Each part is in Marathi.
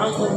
ஆமாம்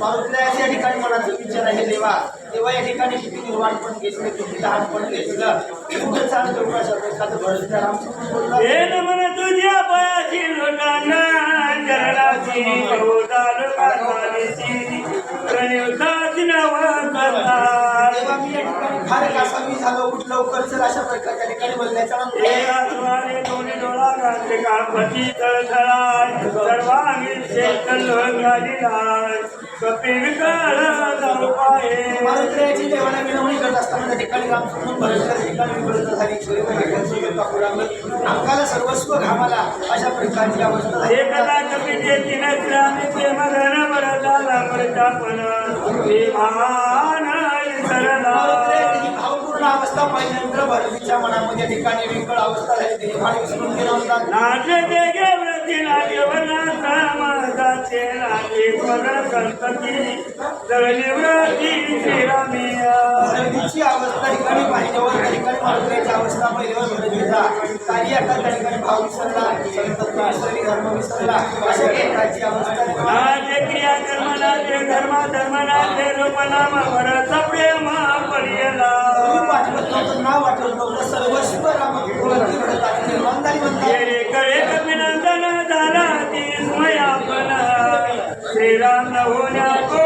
मारुतीला या ठिकाणी मनाचा विचार आहे देवा तेव्हा या ठिकाणी किती निर्माण पण घेतलं किती लहान पण घेतलं कुठं चालू करू अशा प्रकारचं भरत रामचंद्र बोलला. तुझ्या पयाची लोटांना चरणाची झालो. उठ लवकर चल अशा प्रकारच्या ठिकाणी बोलण्याचा दोन्ही डोळा घातले कापती तळथळाय सर्वांगी शेतल झालीलाय कपिल काळ जाऊ पाये. देवाला विनवणी करत असताना त्या ठिकाणी विभक्त झाली सर्वस्व घामाला अशा प्रकारची अवस्था झाली. एकदा कपीचे तीन श्रामी प्रेम घन भरताला प्रतापन विमान सरला. मारुतीची ही भावपूर्ण अवस्था पाहिल्यानंतर भरतीच्या मनामध्ये ठिकाणी विकळ अवस्था झाली. विसरून गेला होता नाचे ते गेवरती नागेवनाचा माझाचे नागे पदर संतती जळली व्रती श्रीरामिया. भरतीची अवस्था ठिकाणी पाहिल्यावर त्या ठिकाणी मारुतीची अवस्था पाहिल्यावर भरतीचा काही एका त्या ठिकाणी भाव विसरला संतत्व विसरली धर्म विसरला अशा प्रकारची अवस्था निर्माण नाचे क्रिया कर्म नाचे धर्म धर्म नाचे रूप नाम भरत प्रेम पडियला रूप आठवत नव्हतं नाव आठवत नव्हतं सर्वस्व राम निर्माण झाली म्हणतात. श्रीराम होण्या को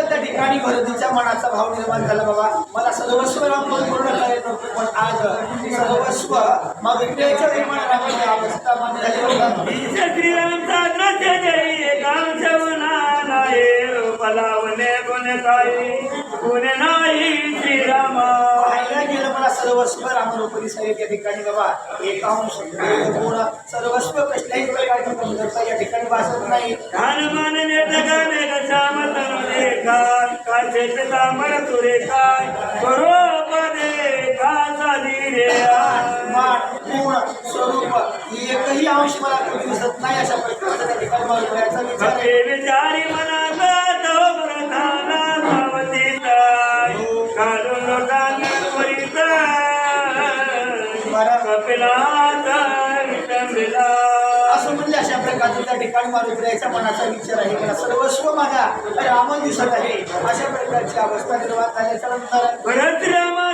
त्या ठिकाणी भरतीच्या मनाचा भाव निर्माण झाला बाबा मला सर्वस्व राम पूर्ण करायचं पण आज सर्वस्व मग विद्येच्या निर्माण अवस्था माझी झाली बघा. श्रीरामचा द्रश्य जरी नाही पलावने गुण काही गुण नाही श्रीरामा सर्वस्व रामरूपी सगळे त्या ठिकाणी बाबा एकांश गुण सर्वस्व कसल्याही प्रकारची कमतरता या ठिकाणी भासत नाही. हनुमान गुण स्वरूप एकही अंश मला कमी दिसत नाही अशा प्रकारचा त्या ठिकाणी विचार असं म्हणले अशा प्रकारचं त्या ठिकाणी मारुतीच्या मनाचा विचार आहे. मला सर्वस्व माझा राम दिसत आहे. अशा प्रकारची अवस्था निर्माण झाल्याच्यानंतर भरत रामाचा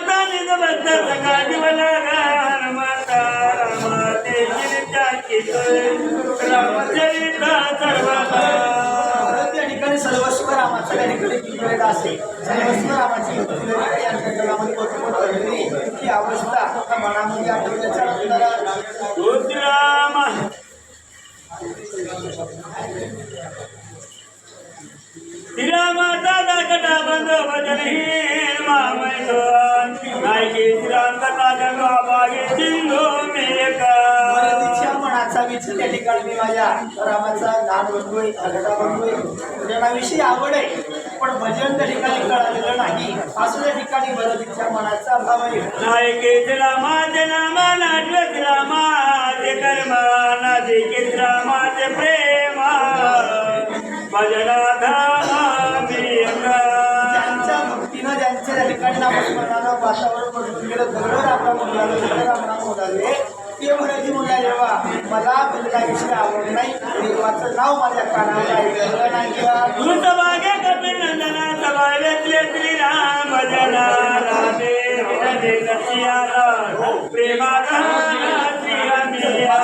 ठिकाणी सर्वस्व रामाचा त्या ठिकाणी सर्वस्व रामाची जगामध्ये ही अवस्था मनामध्ये आठवल्याच्या राम श्रीरामाचा दाकटा बंद मामैसन नायकी बागे मेका भरतीच्या मनाचा विचार त्या ठिकाणी माझ्या रामाचा लहान बनतोय झगडा बनतोय भजनाविषयी आवड आहे. पण भजन त्या ठिकाणी कळालेलं नाही. असं त्या ठिकाणी भरतीच्या मनाचा अभाव आहे. नायके रामाचे नाम नाटक रामाचे कर्म नाशिके रामाचे प्रेम. भजनाधा ज्यांच्या भक्ती तिनं ज्यांच्या त्या ठिकाणी नामस्मरणानं वातावरण बदलून गेलं दगड आपला मुलाला दगड आपला मुलाले ते म्हणायची मुला देवा मला नाही. देवाचं नाव माझ्या कानाला ऐकलं नाही तू सभागे कपिल नंदना सभावेतले श्रीराम जना राधे विनदे कसियाला प्रेमागण श्रीरामिया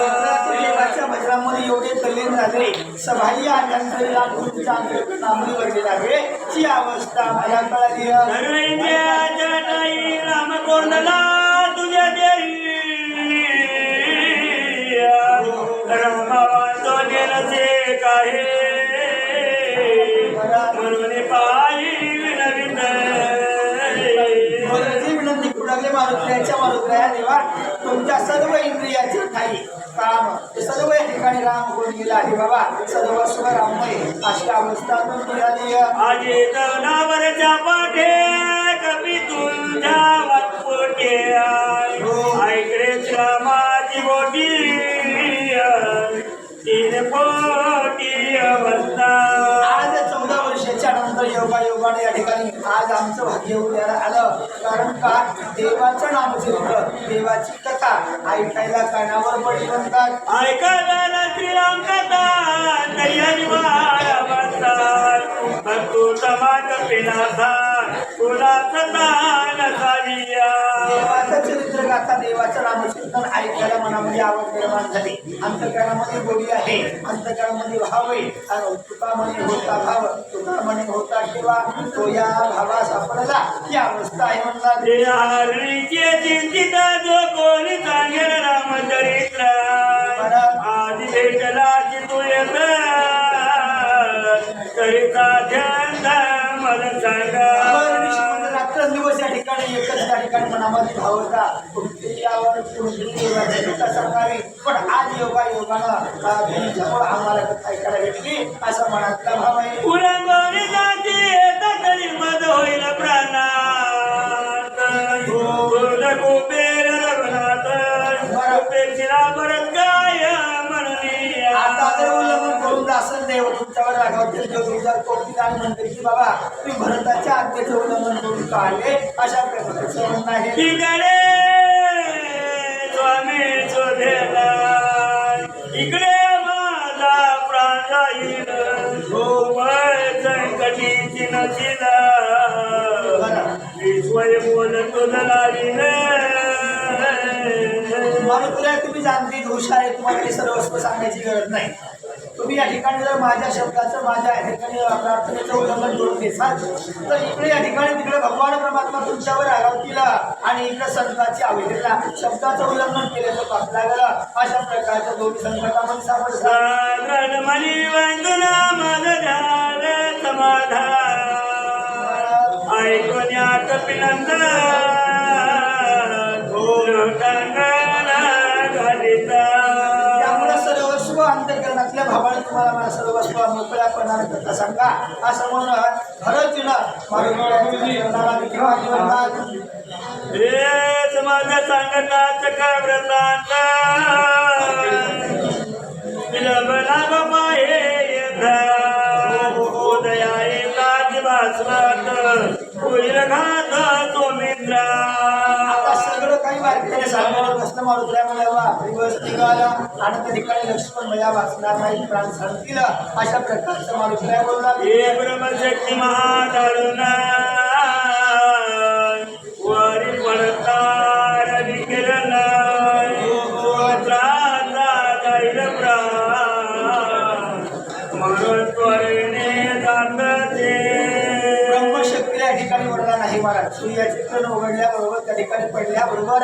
देवाच्या भजनामध्ये एवढे तल्लीन झाले. सभाई आनंद लागले. ची अवस्था मला कळाली राम तुझ्या रमावाचो काहे? म्हणून पायी विनवित. विनंती देवा तुमच्या सर्व इंद्रियाचे ठाई. सर्व या ठिकाणी राम कोण गेला आहे बाबा. सर्व स्व राममय. अशी अवस्था तुमची झाली आजी तवनावरच्या पाठे कपी तुझ्या ठिकाणी आज आमचं भाग्य उद्याला आलं. कारण का? देवाचं नामचित्र देवाची कथा ऐकायला कानावर पडली म्हणतात ऐकायला श्रीराम कथा तयारी वाया बसतात भक्तू समाज पिनाथा कुणाचा दान सारिया देवाचं चरित्र गाथा देवाचं नामचिंतन ऐकायला मनामध्ये आवड निर्माण झाली अंतकरणामध्ये गोडी आहे. अंतकरणामध्ये भाव आहे. आणि तुका म्हणे होता भाव तुका म्हणे होता ठेवा तो या भावा सापडला ही अवस्था आहे चिंतित जो कोणी सांगेल रामचरित्र. आधी भेटला की तू येत. करिता ध्यान मला सांगा. एकच या ठिकाणी मनामध्ये कोणती यावर सांगावी पण आज योगा योगानं तुमच्यामुळं आम्हाला ऐकायला भेटली? असा मनातला भाव आहे उरंगोली जाती येत तरी मद होईल कुबेर रघुनाथ परत काय म्हणली आता करून असेल देव तुमच्यावर रागावतील देव तुमच्यावर कोणती गाणी म्हणते की बाबा तुम्ही भरताच्या आज्ञेचं उल्लंघन करून काढले अशा प्रकारचं म्हणणं आहे. तिकडे स्वामी शोधेला इकडे माझा प्राण जाईल विश्वय बोल तुझं लावील मारुतीला तुम्ही जाणती हुशार आहे तुम्हाला सर्वस्व सांगायची गरज नाही. तुम्ही या ठिकाणी जर माझ्या शब्दाचं माझ्या या ठिकाणी प्रार्थनेचं उल्लंघन करून देसाल तर इकडे या ठिकाणी तिकडे भगवान परमात्मा तुमच्यावर आरावतील आणि इकडे संतांची अवहेलना शब्दाचं उल्लंघन केल्याचं पाप लागलं. अशा प्रकारच्या दोन्ही संकटामध्ये ध्यान समाधान. ऐकून सर्वस्व सांगा असं म्हणून खरंच तिला मारुतीला किंवा म्हणतात हे उदया एकाच होईल काही वाक्याने सांगणार प्रश्न मारुतीला मिळावा. दिवस निघाला आणि त्या ठिकाणी लक्ष्मण मया वाचणार नाही प्राण सांगतील अशा प्रकारचं मारुतीला बोलला. हे ब्रह्मशक्ती महादारुणा. वारी पडतार विकिरण ब्रह्मशक्तीला या ठिकाणी वरला नाही महाराज. सूर्याचे उघडल्याबरोबर त्या ठिकाणी पडल्याबरोबर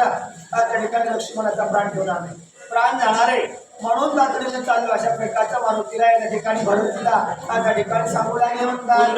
त्या ठिकाणी लक्ष्मणाचा प्राण ठेवणार नाही. प्राण जाणारे म्हणून तातडीने चालू अशा प्रकारचा मारुतीला या ठिकाणी भरुतीला त्या ठिकाणी सांगू लागले म्हणतात